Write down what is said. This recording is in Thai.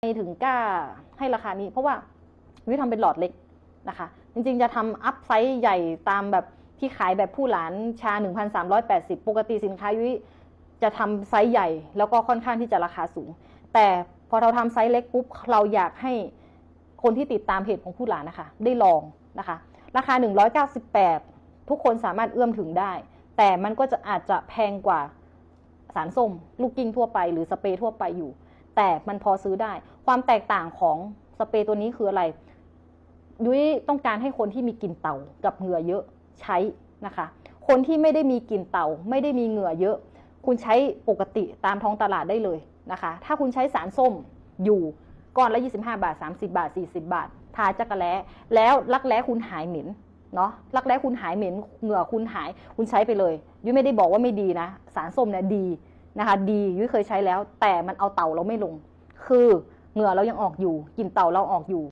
ไมถึงกล้าให้ราคานี้ เพราะว่าวิทำเป็นหลอดเล็กนะคะ จริงๆจะทำอัพไซส์ใหญ่ตามแบบที่ขายแบบผู้หลานชา 1,380 ปกติสินค้ายุ้ยจะทำไซส์ใหญ่ แล้วก็ค่อนข้างที่จะราคาสูง แต่พอเราทำไซส์เล็กปุ๊บ เราอยากให้คนที่ติดตามเพจของผู้หลานนะคะ ได้ลองนะคะ ราคา 198 ทุกคนสามารถเอื้อมถึงได้ แต่มันก็จะอาจจะแพงกว่าสารส้ม ลูกกิ้งทั่วไป หรือสเปรย์ทั่วไปอยู่ แต่มันพอซื้อได้ ความแตกต่างของสเปรย์ตัวนี้คืออะไร ยุ้ยต้องการให้คนที่มีกลิ่นเต่ากับเหงื่อเยอะใช้นะคะ คนที่ไม่ได้มีกลิ่นเต่า ไม่ได้มีเหงื่อเยอะ คุณใช้ปกติตามท้องตลาดได้เลยนะคะ ถ้าคุณใช้สารส้มอยู่ก้อนละ 25 บาท 30 บาท 40 บาท ทาจักระแล้แล้วรักแร้คุณหายเหม็นเนาะรักแร้คุณหายเหม็นเหงื่อคุณหายคุณใช้ไปเลยยุ้ยไม่ได้บอกว่าไม่ดีนะ สารส้มเนี่ยดี นะคะ ดียุ้ยเคยใช้แล้ว แต่มันเอาเต่าเราไม่ลง คือเหงื่อเรายังออกอยู่กลิ่นเต่าเราออกอยู่